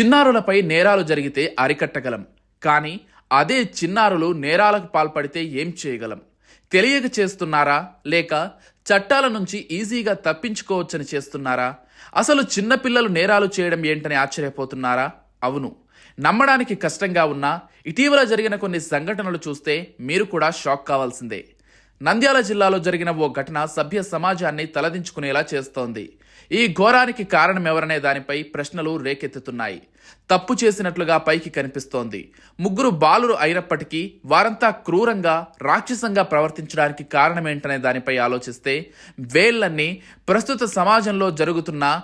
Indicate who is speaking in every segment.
Speaker 1: చిన్నారులపై నేరాలు జరిగితే అరికట్టగలం. కానీ అదే చిన్నారులు నేరాలకు పాల్పడితే ఏం చేయగలం? తెలియక చేస్తున్నారా? లేక చట్టాల నుంచి ఈజీగా తప్పించుకోవచ్చని చేస్తున్నారా? అసలు చిన్నపిల్లలు నేరాలు చేయడం ఏంటని ఆశ్చర్యపోతున్నారా? అవును. నమ్మడానికి కష్టంగా ఉన్నా ఇటీవల జరిగిన కొన్ని సంఘటనలు చూస్తే మీరు కూడా షాక్ కావాల్సిందే. నంద్యాల జిల్లాలో జరిగిన ఓ ఘటన సభ్య సమాజాన్ని తలదించుకునేలా చేస్తోంది. ఈ ఘోరానికి కారణం ఎవరనే దానిపై ప్రశ్నలు రేకెత్తుతున్నాయి. తప్పు చేసినట్లుగా పైకి కనిపిస్తోంది. ముగ్గురు బాలురు అయినప్పటికీ వారంతా క్రూరంగా రాక్షసంగా ప్రవర్తించడానికి కారణమేంటనే దానిపై ఆలోచిస్తే వేళ్ళన్నీ ప్రస్తుత సమాజంలో జరుగుతున్న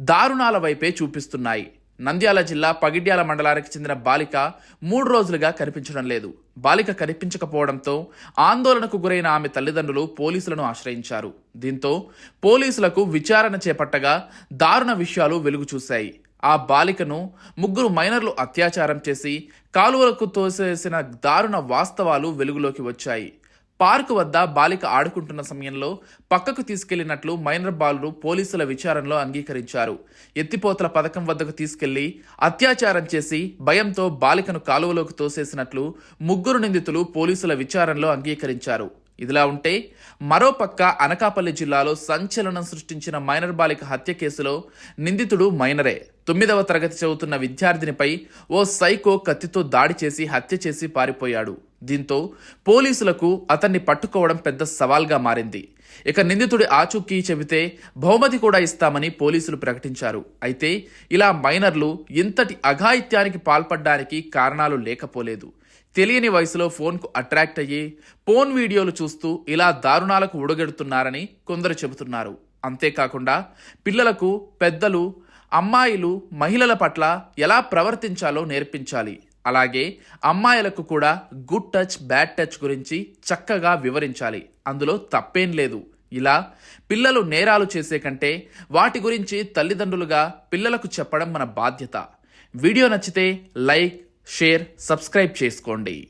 Speaker 1: దారుణాల వైపే చూపిస్తున్నాయి. నంద్యాల జిల్లా పగిడ్యాల మండలానికి చెందిన బాలిక మూడు రోజులుగా కనిపించడం లేదు. బాలిక కనిపించకపోవడంతో ఆందోళనకు గురైన ఆమె తల్లిదండ్రులు పోలీసులను ఆశ్రయించారు. దీంతో పోలీసులకు విచారణ చేపట్టగా దారుణ విషయాలు వెలుగు చూశాయి. ఆ బాలికను ముగ్గురు మైనర్లు అత్యాచారం చేసి కాలువలకు తోసేసిన దారుణ వాస్తవాలు వెలుగులోకి వచ్చాయి. పార్కు వద్ద బాలిక ఆడుకుంటున్న సమయంలో పక్కకు తీసుకెళ్ళినట్లు మైనర్ బాలురు పోలీసుల విచారణలో అంగీకరించారు. ఎత్తిపోతల పథకం వద్దకు తీసుకెళ్ళి అత్యాచారం చేసి భయంతో బాలికను కాలువలోకి తోసేసినట్లు ముగ్గురు నిందితులు పోలీసుల విచారణలో అంగీకరించారు. ఇదిలా ఉంటే మరోపక్క అనకాపల్లి జిల్లాలో సంచలనం సృష్టించిన మైనర్ బాలిక హత్య కేసులో నిందితుడు మైనరే. తొమ్మిదవ తరగతి చదువుతున్న విద్యార్థినిపై ఓ సైకో కత్తితో దాడి చేసి హత్య చేసి పారిపోయాడు. దీంతో పోలీసులకు అతన్ని పట్టుకోవడం పెద్ద సవాల్గా మారింది. ఇక నిందితుడి ఆచూకీ చెబితే బహుమతి కూడా ఇస్తామని పోలీసులు ప్రకటించారు. అయితే ఇలా మైనర్లు ఇంతటి అఘాయిత్యానికి పాల్పడ్డానికి కారణాలు లేకపోలేదు. తెలియని వయసులో ఫోన్కు అట్రాక్ట్ అయ్యి ఫోన్ వీడియోలు చూస్తూ ఇలా దారుణాలకు ఉడగెడుతున్నారని కొందరు చెబుతున్నారు. అంతేకాకుండా పిల్లలకు పెద్దలు అమ్మాయిలు మహిళల పట్ల ఎలా ప్రవర్తించాలో నేర్పించాలి. అలాగే అమ్మాయిలకు కూడా గుడ్ టచ్ బ్యాడ్ టచ్ గురించి చక్కగా వివరించాలి. అందులో తప్పేం లేదు. ఇలా పిల్లలు నేరాలు చేసే కంటే వాటి గురించి తల్లిదండ్రులుగా పిల్లలకు చెప్పడం మన బాధ్యత. వీడియో నచ్చితే లైక్ షేర్ సబ్స్క్రైబ్ చేసుకోండి.